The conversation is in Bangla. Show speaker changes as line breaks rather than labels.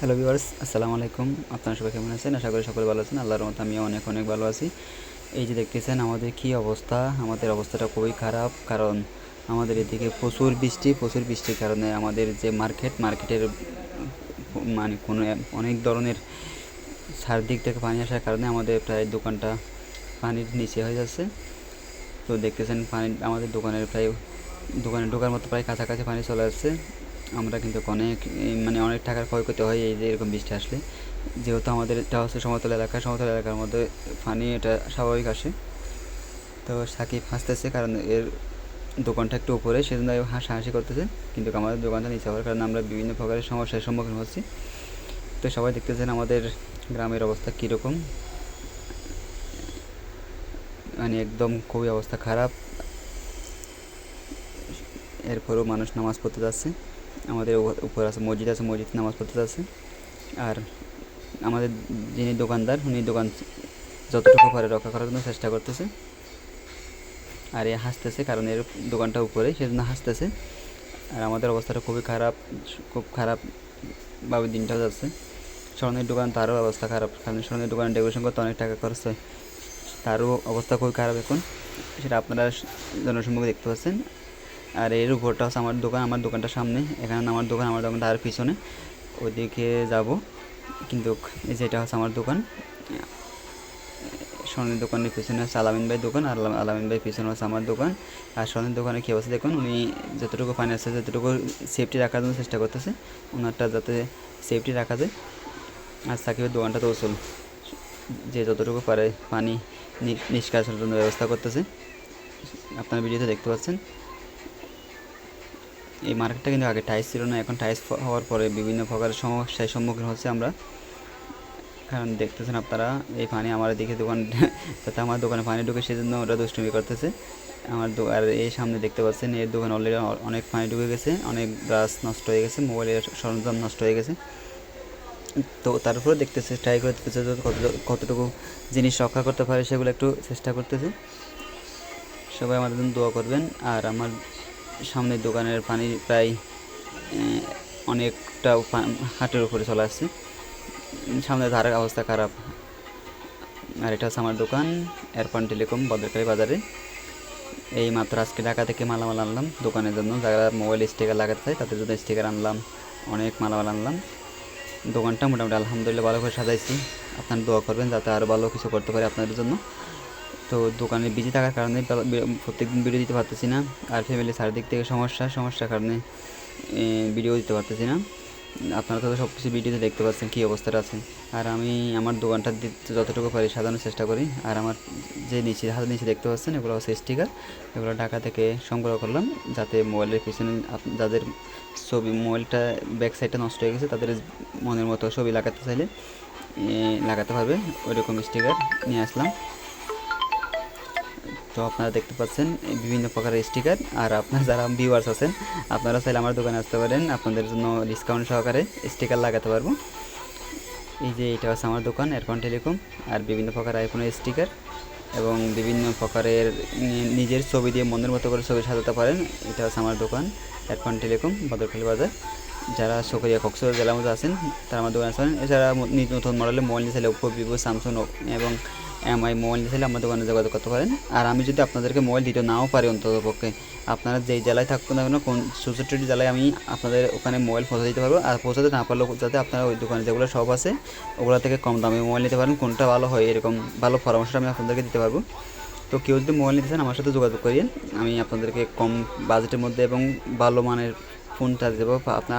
হ্যালো ভিউয়ার্স আসসালামু আলাইকুম। আপনারা সবাই কেমন আছেন? আশা করি সকলে ভালো আছেন। আল্লাহর মতো আমি অনেক অনেক ভালো আছি। এই যে দেখতেছেন আমাদের কি অবস্থা? আমাদের অবস্থাটা খুবই খারাপ, কারণ আমাদের এদিকে প্রচুর বৃষ্টি, প্রচুর বৃষ্টির কারণে আমাদের যে মার্কেট, মার্কেটের মানে কোনো অনেক ধরনের চারদিক থেকে পানি আসার কারণে আমাদের প্রায় দোকানটা পানির নিচে হয়ে যাচ্ছে। তো দেখতেছেন পানি, আমাদের দোকানের প্রায়, দোকানে ঢোকার মতো প্রায় কাছাকাছি পানি চলে আসছে। আমরা কিন্তু অনেক মানে অনেক টাকার ক্ষয়ক্ষতি হয় এই যে এরকম বৃষ্টি আসলে। যেহেতু আমাদের এটা হচ্ছে সমতল এলাকা, সমতল এলাকার মধ্যে পানি এটা স্বাভাবিক আসে। তো সাকিব হাসতেছে কারণ এর দোকানটা একটু উপরে, সেজন্য হাসাহাসি করতেছে। কিন্তু আমাদের দোকানটা নিচে হওয়ার কারণে আমরা বিভিন্ন প্রকারের সমস্যার সম্মুখীন হচ্ছি। তো সবাই দেখতেছেন আমাদের গ্রামের অবস্থা কীরকম। মানে একদম খুবই অবস্থা খারাপ। এরপরেও মানুষ নামাজ পড়তে যাচ্ছে। আমাদের উপর আছে, মসজিদ আছে, মসজিদ নামাজ পড়তে আছে আর আমাদের যিনি দোকানদার, উনি দোকান যতটুকু পারে রক্ষা করার জন্য চেষ্টা করতেছে। আর এ হাসতেছে কারণ এর দোকানটা উপরে, সেজন্য হাসতেছে। আর আমাদের অবস্থাটা খুবই খারাপ, খুব খারাপভাবে দিনটাও যাচ্ছে। স্বর্ণের দোকান তারও অবস্থা খারাপ, কারণ স্বর্ণের দোকানে ডেকোরেশন করতে অনেক টাকা খরচ হয়। তারও অবস্থা খুবই খারাপ এখন। সেটা আপনারা জনসম্মুখে দেখতে পাচ্ছেন। আর এর উপরটা হচ্ছে আমার দোকান, আমার দোকানটার সামনে। এখানে আমার দোকান, আমার দোকানটা আর পিছনে। ওইদিকে যাব। কিন্তু এই যে এটা হচ্ছে আমার দোকান। স্বর্ণের দোকানের পিছনে হচ্ছে আলামিন ভাই দোকান, আর আলাম- আলামিন ভাই পিছনে হচ্ছে আমার দোকান। আর স্বর্ণের দোকানে কী অবস্থা দেখুন, উনি যতটুকু আছে, যতটুকু সেফটি রাখার জন্য চেষ্টা করতেছে ওনারটা যাতে সেফটি রাখা যায়। আর সাকিবের দোকানটা তো ওসল যে যতটুকু পারে পানি নিষ্কাশনের জন্য ব্যবস্থা করতেছে। আপনার ভিডিওতে দেখতে পাচ্ছেন। এই মার্কেটটা কিন্তু আগে টাইস ছিল না, এখন টাইস হওয়ার পরে বিভিন্ন প্রকারের সমস্যার সম্মুখীন হচ্ছে আমরা। কারণ দেখতেছেন আপনারা, এই পানি আমার দিকে দোকান যাতে আমার দোকানে পানি ঢুকে সেজন্য ওরা দুষ্টুমি করতেছে। আমার আর এই সামনে দেখতে পাচ্ছেন এর দোকান অলরেডি অনেক পানি ঢুকে গেছে, অনেক গাছ নষ্ট হয়ে গেছে মোবাইলের সরঞ্জাম নষ্ট হয়ে গেছে। তো তারপরে দেখতেছে ট্রাই করে দেখতেছে যে কত, কতটুকু জিনিস রক্ষা করতে পারে সেগুলো একটু চেষ্টা করতেছে। সবাই আমাদের জন্য দোয়া করবেন, আর আমার সামনের দোকানের পানি প্রায় অনেকটা হাটের উপরে চলে আসছে। সামনের ধারের অবস্থা খারাপ। আর এটা হচ্ছে আমার দোকান এয়ারপয়েন্ট টেলিকম, বদরকারি বাজারে। এই মাত্র আজকে ঢাকা থেকে মালামাল আনলাম দোকানের জন্য। যারা মোবাইল স্টিকার লাগাতে চায়, তাদের জন্য স্টিকার আনলাম, অনেক মালামাল আনলাম। দোকানটা মোটামুটি আলহামদুলিল্লাহ ভালো করে সাজাইছি। আপনারা দোয়া করবেন যাতে আরও ভালো কিছু করতে পারে আপনাদের জন্য। তো দোকানে বিজি থাকার কারণে প্রত্যেক দিন ভিডিও দিতে পারতেছি না। আর ফ্যামিলি চারিদিক থেকে সমস্যা, সমস্যার কারণে ভিডিও দিতে পারতেছি না। আপনারা তো সব কিছু ভিডিওতে দেখতে পাচ্ছেন কী অবস্থাটা আছে। আর আমি আমার দোকানটা দিতে যতটুকু পারি সাজানোর চেষ্টা করি। আর আমার যে নিচে, হাতে নিচে দেখতে পাচ্ছেন, এগুলো হচ্ছে স্টিকার এগুলো ঢাকা থেকে সংগ্রহ করলাম, যাতে মোবাইলের পিছনে যাদের ছবি, মোবাইলটা ব্যাক সাইডটা নষ্ট হয়ে গেছে, তাদের মনের মতো ছবি লাগাতে চাইলে লাগাতে পারবে ওইরকম স্টিকার নিয়ে আসলাম। তো আপনারা দেখতে পাচ্ছেন বিভিন্ন প্রকারের স্টিকার আর আপনার যারা ভিউয়ার্স আছেন, আপনারা চাইলে আমার দোকানে আসতে পারেন। আপনাদের জন্য ডিসকাউন্ট সহকারে স্টিকার লাগাতে পারব। এই যে এটা হচ্ছে আমার দোকান এরকম টেলিকম আর বিভিন্ন প্রকার আইফোনের স্টিকার এবং বিভিন্ন প্রকারের নিজের ছবি দিয়ে মনের মতো করে ছবি সাজাতে পারেন। এটা হচ্ছে আমার দোকান এরকম টেলিকম বদরখালি বাজার। যারা সক্রিয়া কক্সবাজার জেলার মধ্যে আছেন, তারা আমার দোকানে আসবেন এছাড়া নতুন মডেলের মোবাইল নিতে চাইলে ওপো ভিভো স্যামসং এবং এমআই মোবাইল নিতে আমার দোকানে যোগাযোগ করতে পারেন। আর আমি যদি আপনাদেরকে মোবাইল দিতে নাও পারি অন্তত পক্ষে, আপনারা যেই জেলায় থাকুন না কেন, কোন চৌষট্টি জেলায় আমি আপনাদের ওখানে মোবাইল পৌঁছে দিতে পারব। আর পৌঁছাতে না পারলেও যাতে আপনারা ওই দোকানে যেগুলো সব আছে, ওগুলো থেকে কম দামে মোবাইল নিতে পারেন। কোনটা ভালো হয়, এরকম ভালো পরামর্শ আমি আপনাদেরকে দিতে পারব। তো কেউ যদি মোবাইল নিতে চান, আমার সাথে যোগাযোগ করিয়েন। আমি আপনাদেরকে কম বাজেটের মধ্যে এবং ভালো মানের ফোনটা দেবো আপনার